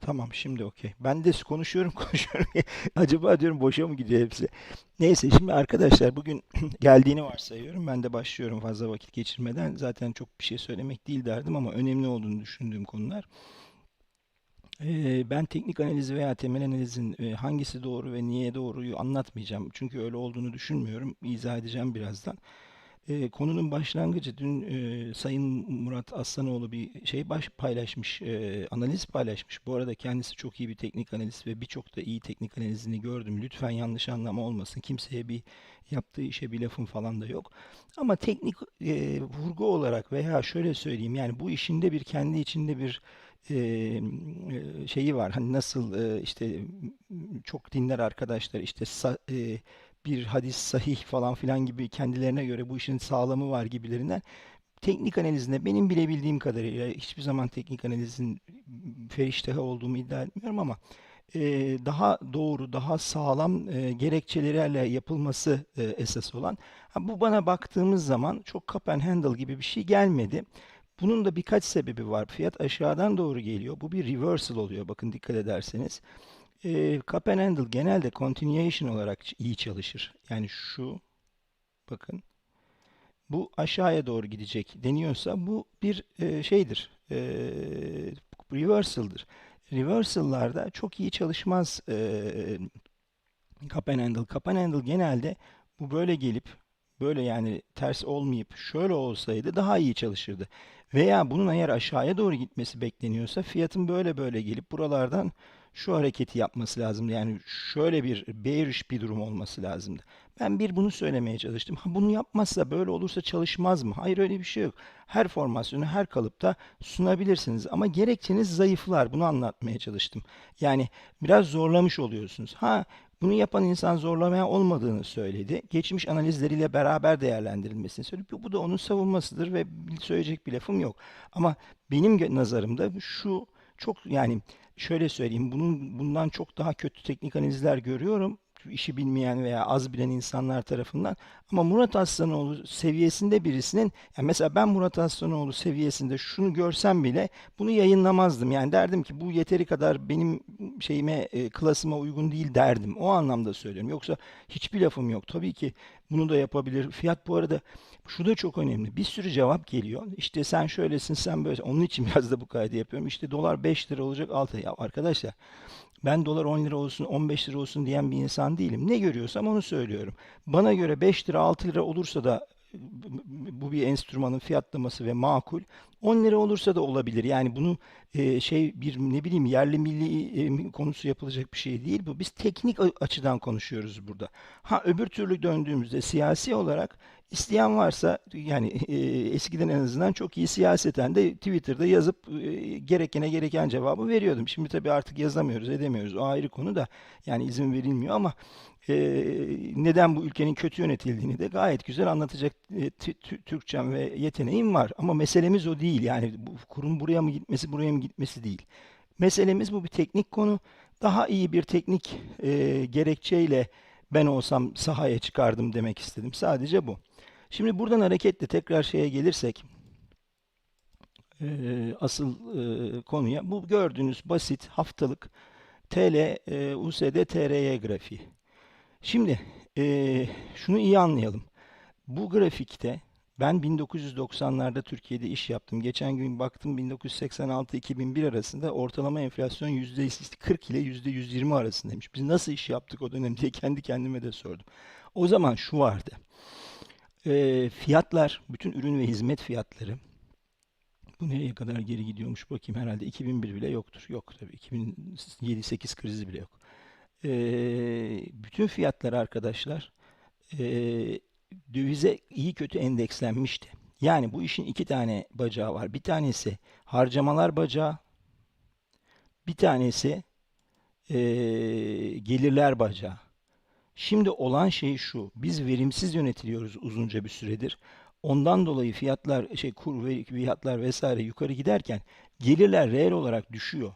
Tamam şimdi okey. Ben de konuşuyorum konuşuyorum. Acaba diyorum boşa mı gidiyor hepsi? Neyse şimdi arkadaşlar bugün geldiğini varsayıyorum. Ben de başlıyorum fazla vakit geçirmeden. Zaten çok bir şey söylemek değil derdim ama önemli olduğunu düşündüğüm konular. Ben teknik analizi veya temel analizin e, hangisi doğru ve niye doğruyu anlatmayacağım. Çünkü öyle olduğunu düşünmüyorum. İzah edeceğim birazdan. Ee, konunun başlangıcı dün e, Sayın Murat Aslanoğlu bir şey baş paylaşmış, e, analiz paylaşmış. Bu arada kendisi çok iyi bir teknik analist ve birçok da iyi teknik analizini gördüm. Lütfen yanlış anlama olmasın. Kimseye bir yaptığı işe bir lafım falan da yok. Ama teknik e, vurgu olarak veya şöyle söyleyeyim yani bu işinde bir kendi içinde bir e, e, şeyi var. Hani nasıl e, işte çok dinler arkadaşlar işte e, bir hadis sahih falan filan gibi kendilerine göre bu işin sağlamı var gibilerinden. Teknik analizinde benim bilebildiğim kadarıyla hiçbir zaman teknik analizin feriştahı olduğumu iddia etmiyorum ama e, daha doğru, daha sağlam e, gerekçelerle yapılması e, esas olan. Ha, bu bana baktığımız zaman çok cup and handle gibi bir şey gelmedi. Bunun da birkaç sebebi var. Fiyat aşağıdan doğru geliyor. Bu bir reversal oluyor. Bakın dikkat ederseniz. E, cup and handle genelde continuation olarak iyi çalışır. Yani şu bakın bu aşağıya doğru gidecek deniyorsa bu bir e, şeydir. E, reversal'dır. Reversal'larda çok iyi çalışmaz e, cup and handle. Cup and handle genelde bu böyle gelip böyle yani ters olmayıp şöyle olsaydı daha iyi çalışırdı. Veya bunun eğer aşağıya doğru gitmesi bekleniyorsa fiyatın böyle böyle gelip buralardan şu hareketi yapması lazımdı. Yani şöyle bir bearish bir durum olması lazımdı. Ben bir bunu söylemeye çalıştım. Ha, bunu yapmazsa böyle olursa çalışmaz mı? Hayır öyle bir şey yok. Her formasyonu her kalıpta sunabilirsiniz ama gerekçeniz zayıflar. Bunu anlatmaya çalıştım. Yani biraz zorlamış oluyorsunuz. Ha bunu yapan insan zorlamaya olmadığını söyledi. Geçmiş analizleriyle beraber değerlendirilmesini söyledi. Bu da onun savunmasıdır ve söyleyecek bir lafım yok. Ama benim nazarımda şu çok yani şöyle söyleyeyim bunun bundan çok daha kötü teknik analizler görüyorum. işi bilmeyen veya az bilen insanlar tarafından. Ama Murat Aslanoğlu seviyesinde birisinin yani mesela ben Murat Aslanoğlu seviyesinde şunu görsem bile bunu yayınlamazdım. Yani derdim ki bu yeteri kadar benim şeyime e, klasıma uygun değil derdim. O anlamda söylüyorum. Yoksa hiçbir lafım yok. Tabii ki bunu da yapabilir. Fiyat bu arada şu da çok önemli. Bir sürü cevap geliyor. İşte sen şöylesin, sen böylesin. Onun için biraz da bu kaydı yapıyorum. İşte dolar 5 lira olacak 6. Ya arkadaşlar ben dolar 10 lira olsun, 15 lira olsun diyen bir insan değilim. Ne görüyorsam onu söylüyorum. Bana göre 5 lira, 6 lira olursa da bu bir enstrümanın fiyatlaması ve makul. 10 lira olursa da olabilir. Yani bunu e, şey bir ne bileyim yerli milli e, konusu yapılacak bir şey değil bu. Biz teknik açıdan konuşuyoruz burada. Ha öbür türlü döndüğümüzde siyasi olarak isteyen varsa yani e, eskiden en azından çok iyi siyaseten de Twitter'da yazıp e, gerekene gereken cevabı veriyordum. Şimdi tabii artık yazamıyoruz, edemiyoruz. O ayrı konu da yani izin verilmiyor ama e, neden bu ülkenin kötü yönetildiğini de gayet güzel anlatacak e, tü- tü- Türkçem ve yeteneğim var. Ama meselemiz o değil. Yani bu kurum buraya mı gitmesi, buraya mı gitmesi değil. Meselemiz bu bir teknik konu. Daha iyi bir teknik e, gerekçeyle ben olsam sahaya çıkardım demek istedim. Sadece bu. Şimdi buradan hareketle tekrar şeye gelirsek, e, asıl e, konuya. Bu gördüğünüz basit haftalık TL, e, USD, TRY grafiği. Şimdi e, şunu iyi anlayalım. Bu grafikte ben 1990'larda Türkiye'de iş yaptım. Geçen gün baktım 1986-2001 arasında ortalama enflasyon %40 ile %120 arasındaymış. Biz nasıl iş yaptık o dönem diye kendi kendime de sordum. O zaman şu vardı. E, fiyatlar, bütün ürün ve hizmet fiyatları bu nereye kadar geri gidiyormuş bakayım herhalde 2001 bile yoktur. Yok tabii 2007-8 krizi bile yok. Ee, bütün fiyatlar arkadaşlar ee, dövize iyi kötü endekslenmişti. Yani bu işin iki tane bacağı var. Bir tanesi harcamalar bacağı, bir tanesi ee, gelirler bacağı. Şimdi olan şey şu. Biz verimsiz yönetiliyoruz uzunca bir süredir. Ondan dolayı fiyatlar, şey kur fiyatlar vesaire yukarı giderken gelirler reel olarak düşüyor.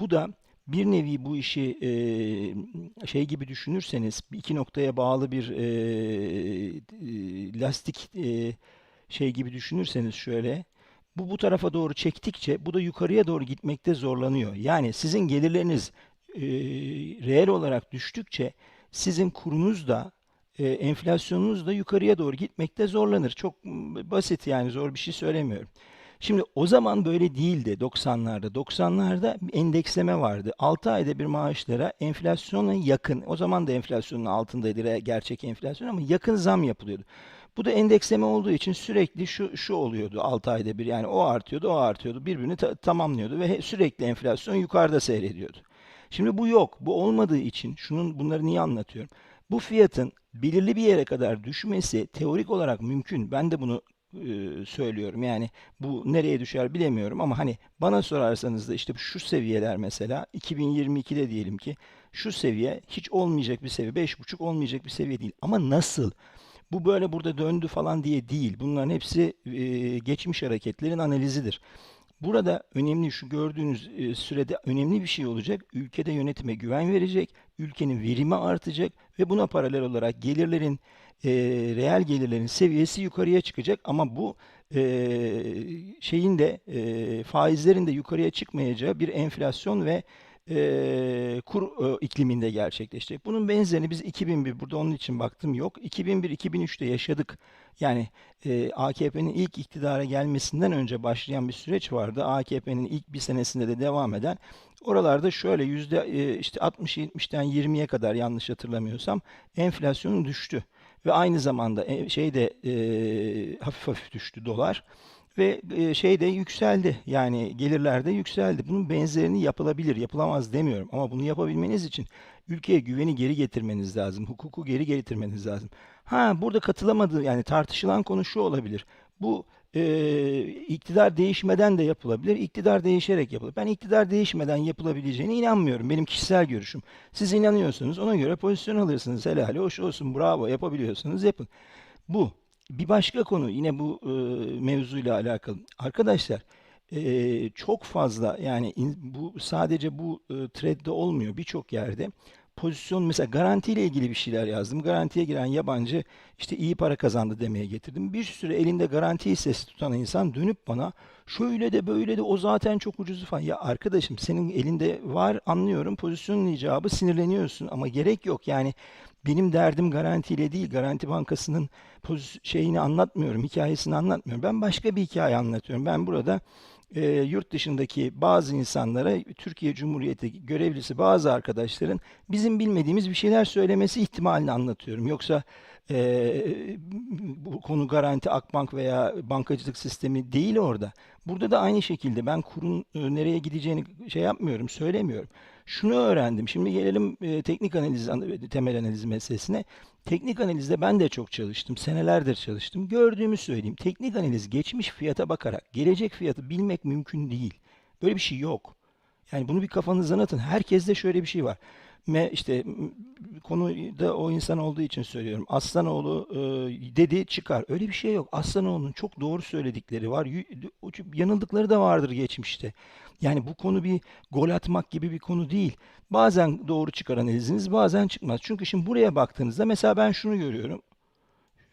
Bu da bir nevi bu işi e, şey gibi düşünürseniz iki noktaya bağlı bir e, lastik e, şey gibi düşünürseniz şöyle Bu bu tarafa doğru çektikçe bu da yukarıya doğru gitmekte zorlanıyor. Yani sizin gelirleriniz e, reel olarak düştükçe sizin kurunuz da e, enflasyonunuz da yukarıya doğru gitmekte zorlanır. Çok basit yani zor bir şey söylemiyorum. Şimdi o zaman böyle değildi 90'larda. 90'larda bir endeksleme vardı. 6 ayda bir maaşlara enflasyona yakın, o zaman da enflasyonun altındaydı gerçek enflasyon ama yakın zam yapılıyordu. Bu da endeksleme olduğu için sürekli şu şu oluyordu 6 ayda bir. Yani o artıyordu, o artıyordu. Birbirini ta- tamamlıyordu ve sürekli enflasyon yukarıda seyrediyordu. Şimdi bu yok. Bu olmadığı için şunun bunları niye anlatıyorum? Bu fiyatın belirli bir yere kadar düşmesi teorik olarak mümkün. Ben de bunu e, söylüyorum. Yani bu nereye düşer bilemiyorum ama hani bana sorarsanız da işte şu seviyeler mesela 2022'de diyelim ki şu seviye hiç olmayacak bir seviye, beş buçuk olmayacak bir seviye değil. Ama nasıl? Bu böyle burada döndü falan diye değil. Bunların hepsi e, geçmiş hareketlerin analizidir. Burada önemli şu gördüğünüz e, sürede önemli bir şey olacak. Ülkede yönetime güven verecek, ülkenin verimi artacak ve buna paralel olarak gelirlerin e, reel gelirlerin seviyesi yukarıya çıkacak. Ama bu e, şeyin de e, faizlerin de yukarıya çıkmayacağı bir enflasyon ve e, kur e, ikliminde gerçekleşecek. Bunun benzerini biz 2001 burada onun için baktım yok. 2001-2003'te yaşadık. Yani e, AKP'nin ilk iktidara gelmesinden önce başlayan bir süreç vardı. AKP'nin ilk bir senesinde de devam eden. Oralarda şöyle yüzde e, işte 60-70'ten 20'ye kadar yanlış hatırlamıyorsam enflasyonun düştü. Ve aynı zamanda e, şey de e, hafif hafif düştü dolar. Ve e, şey de yükseldi. Yani gelirler de yükseldi. Bunun benzerini yapılabilir. Yapılamaz demiyorum. Ama bunu yapabilmeniz için ülkeye güveni geri getirmeniz lazım. Hukuku geri getirmeniz lazım. Ha burada katılamadığı yani tartışılan konu şu olabilir. Bu e, iktidar değişmeden de yapılabilir. İktidar değişerek yapılır. Ben iktidar değişmeden yapılabileceğine inanmıyorum. Benim kişisel görüşüm. Siz inanıyorsunuz. Ona göre pozisyon alırsınız. Helal hoş olsun. Bravo. Yapabiliyorsanız yapın. Bu. Bir başka konu yine bu e, mevzuyla alakalı. Arkadaşlar e, çok fazla yani in- bu sadece bu e, thread'de olmuyor birçok yerde. Pozisyon mesela garantiyle ilgili bir şeyler yazdım. Garantiye giren yabancı işte iyi para kazandı demeye getirdim. Bir süre elinde garanti hissesi tutan insan dönüp bana şöyle de böyle de o zaten çok ucuzu falan. Ya arkadaşım senin elinde var anlıyorum pozisyonun icabı sinirleniyorsun ama gerek yok. Yani benim derdim garantiyle değil, Garanti Bankası'nın poz- şeyini anlatmıyorum, hikayesini anlatmıyorum. Ben başka bir hikaye anlatıyorum. Ben burada e, yurt dışındaki bazı insanlara, Türkiye Cumhuriyeti görevlisi bazı arkadaşların bizim bilmediğimiz bir şeyler söylemesi ihtimalini anlatıyorum. Yoksa e, bu konu Garanti Akbank veya bankacılık sistemi değil orada. Burada da aynı şekilde ben kurun e, nereye gideceğini şey yapmıyorum, söylemiyorum. Şunu öğrendim. Şimdi gelelim e, teknik analiz, an- temel analiz meselesine. Teknik analizde ben de çok çalıştım. Senelerdir çalıştım. Gördüğümü söyleyeyim. Teknik analiz geçmiş fiyata bakarak gelecek fiyatı bilmek mümkün değil. Böyle bir şey yok. Yani bunu bir kafanızdan atın. Herkeste şöyle bir şey var. Me, işte konuda o insan olduğu için söylüyorum. Aslanoğlu e, dedi çıkar. Öyle bir şey yok. Aslanoğlu'nun çok doğru söyledikleri var. Yanıldıkları da vardır geçmişte. Yani bu konu bir gol atmak gibi bir konu değil. Bazen doğru çıkar analiziniz, bazen çıkmaz. Çünkü şimdi buraya baktığınızda mesela ben şunu görüyorum.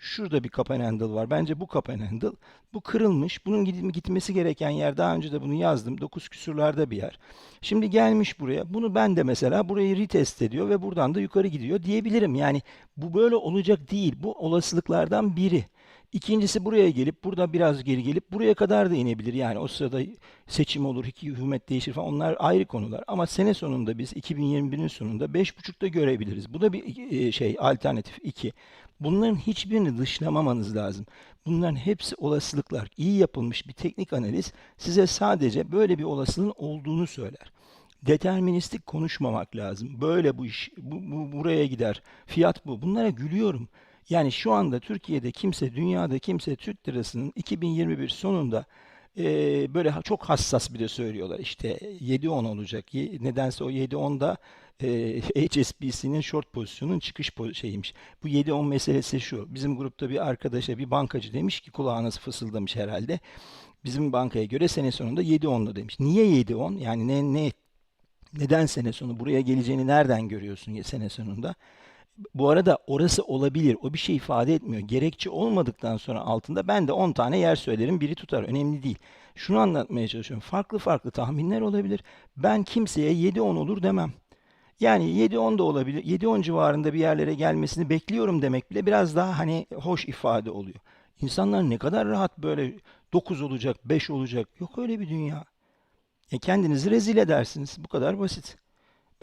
Şurada bir cup and handle var. Bence bu cup and handle. Bu kırılmış. Bunun gitmesi gereken yer daha önce de bunu yazdım. 9 küsurlarda bir yer. Şimdi gelmiş buraya. Bunu ben de mesela burayı retest ediyor ve buradan da yukarı gidiyor diyebilirim. Yani bu böyle olacak değil. Bu olasılıklardan biri. İkincisi buraya gelip burada biraz geri gelip buraya kadar da inebilir. Yani o sırada seçim olur, iki hükümet değişir falan onlar ayrı konular. Ama sene sonunda biz 2021'in sonunda beş buçukta görebiliriz. Bu da bir e, şey alternatif 2. Bunların hiçbirini dışlamamanız lazım. Bunların hepsi olasılıklar. İyi yapılmış bir teknik analiz size sadece böyle bir olasılığın olduğunu söyler. Deterministik konuşmamak lazım. Böyle bu iş, bu, bu buraya gider. Fiyat bu. Bunlara gülüyorum. Yani şu anda Türkiye'de kimse, dünyada kimse Türk lirasının 2021 sonunda eee, böyle çok hassas bir de söylüyorlar. İşte 7-10 olacak. Nedense o 7-10'da eee HSBC'nin short pozisyonun çıkış po- şeyiymiş. Bu 7-10 meselesi şu. Bizim grupta bir arkadaşa bir bankacı demiş ki kulağına fısıldamış herhalde. Bizim bankaya göre sene sonunda 7-10'lu demiş. Niye 7-10? Yani ne, ne neden sene sonu buraya geleceğini nereden görüyorsun sene sonunda? Bu arada orası olabilir. O bir şey ifade etmiyor. Gerekçe olmadıktan sonra altında ben de 10 tane yer söylerim, biri tutar. Önemli değil. Şunu anlatmaya çalışıyorum. Farklı farklı tahminler olabilir. Ben kimseye 7-10 olur demem. Yani 7-10 da olabilir. 7-10 civarında bir yerlere gelmesini bekliyorum demek bile biraz daha hani hoş ifade oluyor. İnsanlar ne kadar rahat böyle 9 olacak, 5 olacak. Yok öyle bir dünya. E kendinizi rezil edersiniz. Bu kadar basit.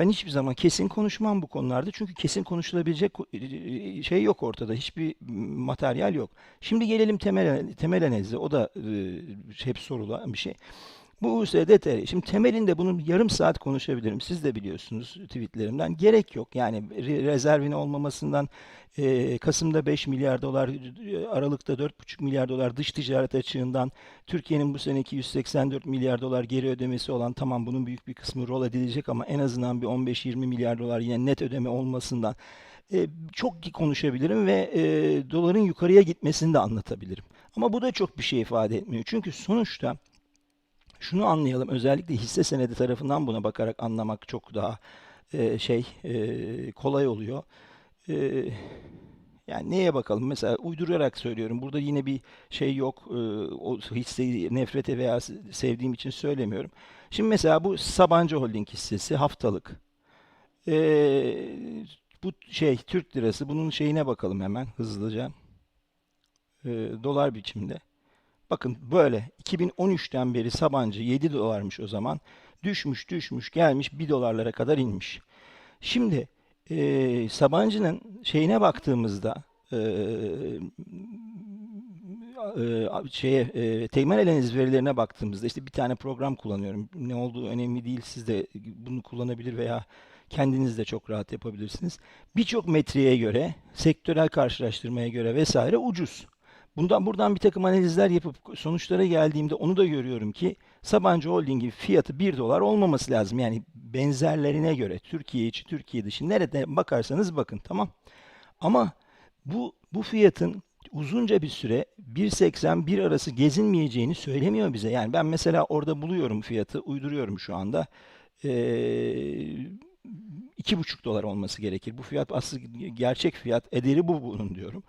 Ben hiçbir zaman kesin konuşmam bu konularda. Çünkü kesin konuşulabilecek ko- şey yok ortada. Hiçbir materyal yok. Şimdi gelelim temel, temel analize. O da e, hep sorulan bir şey. Bu USDT. Şimdi temelinde bunun yarım saat konuşabilirim. Siz de biliyorsunuz tweetlerimden. Gerek yok. Yani re- rezervin olmamasından e, Kasım'da 5 milyar dolar, Aralık'ta 4,5 milyar dolar dış ticaret açığından Türkiye'nin bu seneki 184 milyar dolar geri ödemesi olan tamam bunun büyük bir kısmı rol edilecek ama en azından bir 15-20 milyar dolar yine net ödeme olmasından e, çok konuşabilirim ve e, doların yukarıya gitmesini de anlatabilirim. Ama bu da çok bir şey ifade etmiyor. Çünkü sonuçta şunu anlayalım. Özellikle hisse senedi tarafından buna bakarak anlamak çok daha e, şey e, kolay oluyor. E, yani neye bakalım? Mesela uydurarak söylüyorum. Burada yine bir şey yok. E, o hisseyi nefrete veya sevdiğim için söylemiyorum. Şimdi mesela bu Sabancı Holding hissesi haftalık. E, bu şey Türk lirası. Bunun şeyine bakalım hemen hızlıca. E, dolar biçimde. Bakın böyle 2013'ten beri Sabancı 7 dolarmış o zaman. Düşmüş düşmüş gelmiş bir dolarlara kadar inmiş. Şimdi e, Sabancı'nın şeyine baktığımızda e, e, şeye e, teğmen analiz verilerine baktığımızda işte bir tane program kullanıyorum. Ne olduğu önemli değil. Siz de bunu kullanabilir veya kendiniz de çok rahat yapabilirsiniz. Birçok metriğe göre, sektörel karşılaştırmaya göre vesaire ucuz. Bundan buradan bir takım analizler yapıp sonuçlara geldiğimde onu da görüyorum ki Sabancı Holding'in fiyatı bir dolar olmaması lazım. Yani benzerlerine göre Türkiye içi, Türkiye dışı nerede bakarsanız bakın tamam. Ama bu bu fiyatın uzunca bir süre 1.80 1 arası gezinmeyeceğini söylemiyor bize. Yani ben mesela orada buluyorum fiyatı, uyduruyorum şu anda. Ee, iki buçuk dolar olması gerekir. Bu fiyat aslında gerçek fiyat ederi bu bunun diyorum.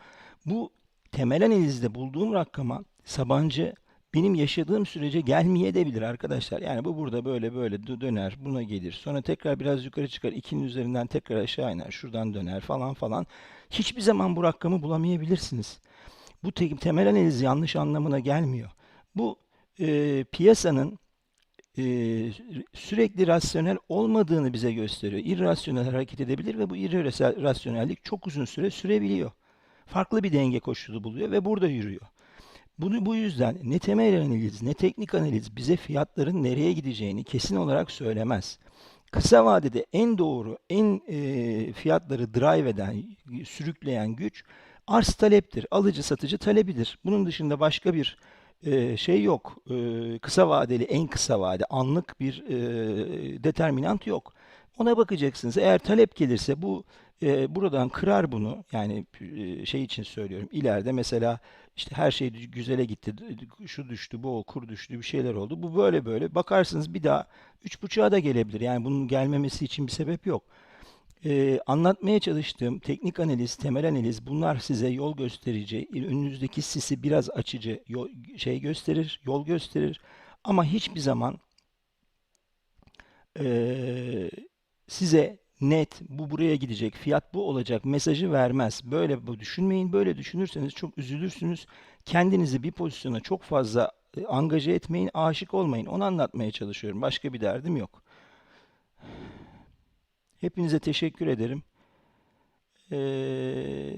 Bu temel analizde bulduğum rakama Sabancı benim yaşadığım sürece gelmeyebilir arkadaşlar. Yani bu burada böyle böyle dö- döner, buna gelir. Sonra tekrar biraz yukarı çıkar, 2'nin üzerinden tekrar aşağı iner, şuradan döner falan falan. Hiçbir zaman bu rakamı bulamayabilirsiniz. Bu te- temel analiz yanlış anlamına gelmiyor. Bu e, piyasanın e, sürekli rasyonel olmadığını bize gösteriyor. İrrasyonel hareket edebilir ve bu irrasyonellik çok uzun süre sürebiliyor. Farklı bir denge koşulu buluyor ve burada yürüyor. Bunu bu yüzden ne temel analiz ne teknik analiz bize fiyatların nereye gideceğini kesin olarak söylemez. Kısa vadede en doğru, en e, fiyatları drive eden, sürükleyen güç arz taleptir. Alıcı satıcı talebidir. Bunun dışında başka bir e, şey yok. E, kısa vadeli, en kısa vade, anlık bir e, determinant yok. Ona bakacaksınız. Eğer talep gelirse bu e, buradan kırar bunu. Yani e, şey için söylüyorum. İleride mesela işte her şey güzele gitti. Şu düştü, bu kur düştü, bir şeyler oldu. Bu böyle böyle. Bakarsınız bir daha üç buçuğa da gelebilir. Yani bunun gelmemesi için bir sebep yok. Ee, anlatmaya çalıştığım teknik analiz, temel analiz bunlar size yol gösterici, önünüzdeki sisi biraz açıcı yol, şey gösterir, yol gösterir. Ama hiçbir zaman eee, size net bu buraya gidecek, fiyat bu olacak mesajı vermez. Böyle bu düşünmeyin. Böyle düşünürseniz çok üzülürsünüz. Kendinizi bir pozisyona çok fazla e, angaje etmeyin, aşık olmayın. Onu anlatmaya çalışıyorum. Başka bir derdim yok. Hepinize teşekkür ederim. Ee,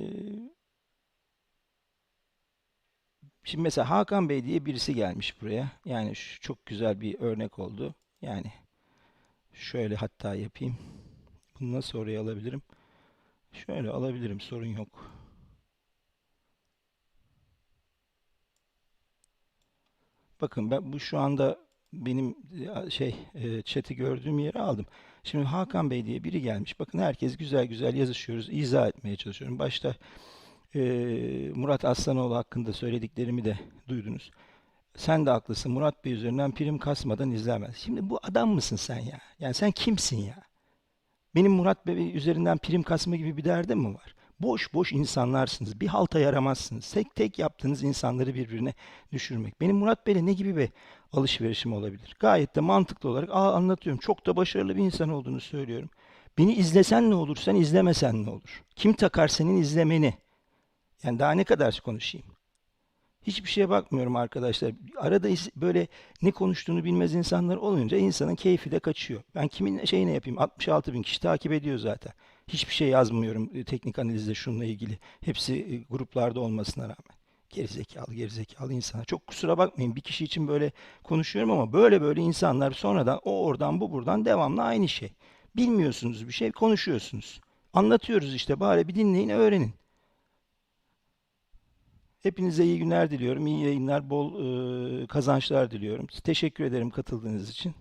şimdi mesela Hakan Bey diye birisi gelmiş buraya. Yani şu çok güzel bir örnek oldu. Yani şöyle hatta yapayım. Bunu nasıl oraya alabilirim? Şöyle alabilirim, sorun yok. Bakın ben bu şu anda benim e, şey e, chat'i gördüğüm yere aldım. Şimdi Hakan Bey diye biri gelmiş. Bakın herkes güzel güzel yazışıyoruz. izah etmeye çalışıyorum. Başta e, Murat Aslanoğlu hakkında söylediklerimi de duydunuz. Sen de haklısın. Murat Bey üzerinden prim kasmadan izlemez. Şimdi bu adam mısın sen ya? Yani sen kimsin ya? Benim Murat Bey üzerinden prim kasma gibi bir derdim mi var? Boş boş insanlarsınız. Bir halta yaramazsınız. Tek tek yaptığınız insanları birbirine düşürmek. Benim Murat Bey'le ne gibi bir alışverişim olabilir? Gayet de mantıklı olarak aa anlatıyorum. Çok da başarılı bir insan olduğunu söylüyorum. Beni izlesen ne olur, sen izlemesen ne olur? Kim takar senin izlemeni? Yani daha ne kadar konuşayım? Hiçbir şeye bakmıyorum arkadaşlar. Arada böyle ne konuştuğunu bilmez insanlar olunca insanın keyfi de kaçıyor. Ben kimin şeyine yapayım? 66 bin kişi takip ediyor zaten. Hiçbir şey yazmıyorum e, teknik analizde şununla ilgili. Hepsi e, gruplarda olmasına rağmen. Gerizekalı gerizekalı insana. Çok kusura bakmayın bir kişi için böyle konuşuyorum ama böyle böyle insanlar sonradan o oradan bu buradan devamlı aynı şey. Bilmiyorsunuz bir şey konuşuyorsunuz. Anlatıyoruz işte bari bir dinleyin öğrenin. Hepinize iyi günler diliyorum. iyi yayınlar, bol e, kazançlar diliyorum. Teşekkür ederim katıldığınız için.